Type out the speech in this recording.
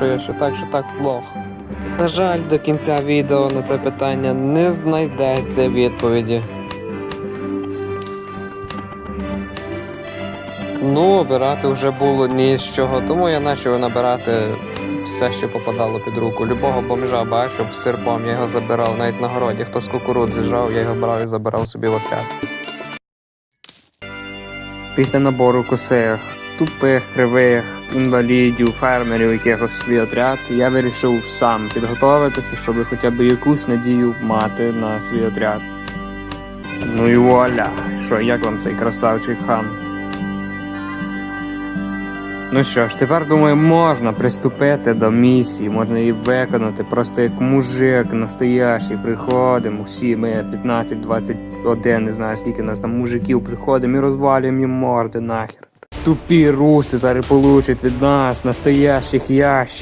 що так, що так плохо. На жаль, до кінця відео на це питання не знайдеться відповіді. Ну, обирати вже було ні з чого, тому я почав набирати все, що попадало під руку. Любого бомжа бачив серпом, я його забирав навіть на городі. Хто з кукурудзи жав, я його брав і забирав собі в отряд. Після набору косих, тупих, кривих, інвалідів, фермерів, якихось свій отряд, я вирішив сам підготуватися, щоб хоча б якусь надію мати на свій отряд. Ну і вуаля, що, як вам цей красавчий хан? Ну що ж, тепер думаю, можна приступити до місії, можна її виконати. Просто як мужик настоящий приходимо, всі ми 15-21, не знаю скільки нас там мужиків приходимо і розвалюємо їм морди нахер. Тупі руси зараз получать від нас настоящих ящерів.